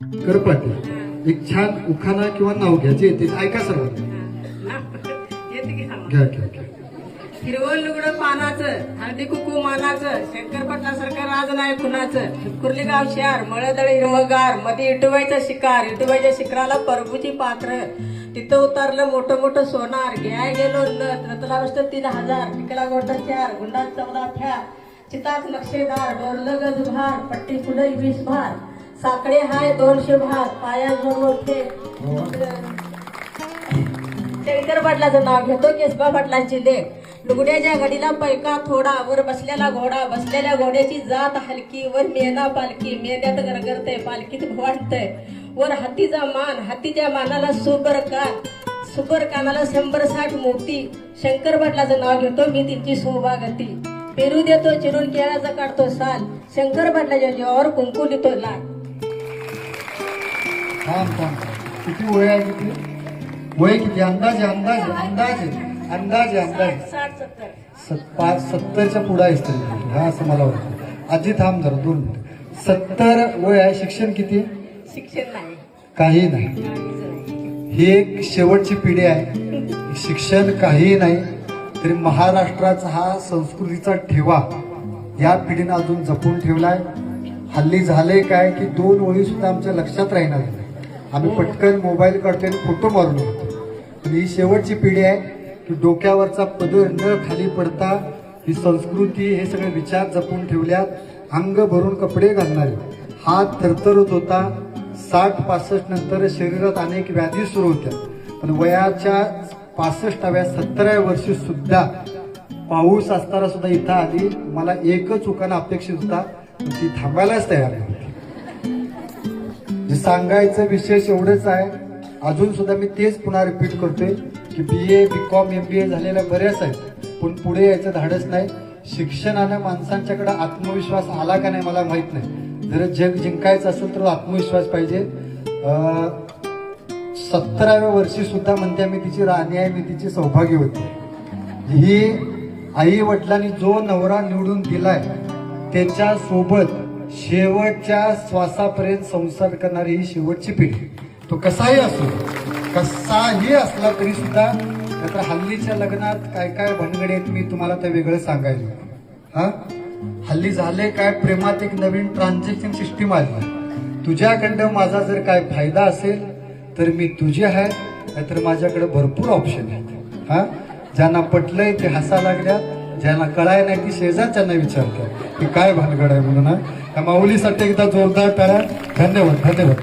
करपाटी एक छान उखाणा किंवा नाव घ्या जे येते ऐका सर्व घ्या घ्या घ्या. हिरवं लुगडं पानाचं हळदी कुकू मानाचं शंकर पटलासारखं राज नाही कुणाचं कुर्ली गाव शहर मळदळ हिरवगारमध्ये इटुबाईचा शिकार इटुबाईच्या शिखराला परबूची पात्र. तिथं उतरलं मोठं मोठं सोनार घ्याय गेलो रतला बसतं तीन हजार टिकला गोटा चार गुंडात चौदा फ्या चितात नक्षेदार डोरलं गज भार पट्टी पुढे वीस भार. साकडे हाय दोनशे भार पाया जोर शंकर पाटलाचं नाव घेतो केसबा पाटलांची लेख. लुगड्याच्या घडीला पैका थोडा वर बसलेला घोडा. बसलेल्या घोड्याची जात हलकी वर मेना पालखी. मेंद्यात गरगरतय पालखीत भवाटतय वर हातीचा मान हातीच्या मानाला सुबर कान. सुबर कानाला शंभर साठ मोती. शंकर पाटलाचं नाव घेतो मी तिची शोभागती पेरू देतो चिरून केळाचा काढतो साल. शंकर पाटलाच्या जीवावर कुंकू लिहितो लाल. थांब थांब. किती वय आहे किती वय किती? अंदाजे अंदाजे अंदाजे अंदाजे अंदाजे. सत- पाच सत्तरच्या पुढे आहेस तरी. हा असं मला वाटतं. आजी थांब जरा दोन मिनिट. सत्तर वय आहे शिक्षण किती? शिक्षण नाही. काही नाही. ही एक शेवटची पिढी आहे. शिक्षण काही नाही तरी महाराष्ट्राचा हा संस्कृतीचा ठेवा. या पिढीनं अजून जपून ठेवलाय. हल्ली झालंय काय की दोन ओळी सुद्धा आमच्या लक्षात राहणार नाही. आम्ही पटकन मोबाईल काढतो आणि फोटो मारून येतो पण ही शेवटची पिढी आहे की डोक्यावरचा पदर न खाली पडता ही संस्कृती हे सगळे विचार जपून ठेवल्यात. अंग भरून कपडे घालणारे. हात थरथरत होता. साठ पासष्ट नंतर शरीरात अनेक व्याधी सुरू होत्या. पण वयाच्या पासष्टाव्या सत्तराव्या वर्षी सुद्धा पाऊस असताना सुद्धा इथं आली. मला एकच उकाना अपेक्षित होता ती थांबायलाच तयार आहे सांगायचं विशेष एवढंच आहे. अजून सुद्धा मी तेच पुन्हा रिपीट करतोय की बी ए बी कॉम एम बी ए झालेल्या बऱ्याच आहेत. पण पुढे यायचं धाडस नाही. शिक्षणानं माणसांच्याकडे आत्मविश्वास आला का नाही मला माहीत नाही. जर जग जिंकायचं असेल तर आत्मविश्वास पाहिजे. सत्तराव्या वर्षी सुद्धा म्हणते मी तिची राणी आहे मी तिची सौभाग्य होती. ही आई वडिलांनी जो नवरा निवडून दिलाय त्याच्यासोबत शेवटच्या श्वासापर्यंत संसार करणारी ही शेवटची पिढी. तो कसाही असो कसाही असला तरी सुद्धा नाहीतर हल्लीच्या लग्नात काय काय भानगडे आहेत मी तुम्हाला ते वेगळं सांगायचं हा? हल्ली झाले काय प्रेमात एक नवीन ट्रान्झॅक्शन सिस्टीम आली. तुझ्याकडं माझा जर काय फायदा असेल तर मी तुझे आहे नाहीतर माझ्याकडे भरपूर ऑप्शन आहेत. हा? ज्यांना पटलंय ते हसा लागल्यात ज्यांना कळाय नाही ती शेजारच्यांना विचारतात की काय भानगड आहे म्हणून हा? त्या माऊलीसाठी एकदा जोरदार करा धन्यवाद धन्यवाद.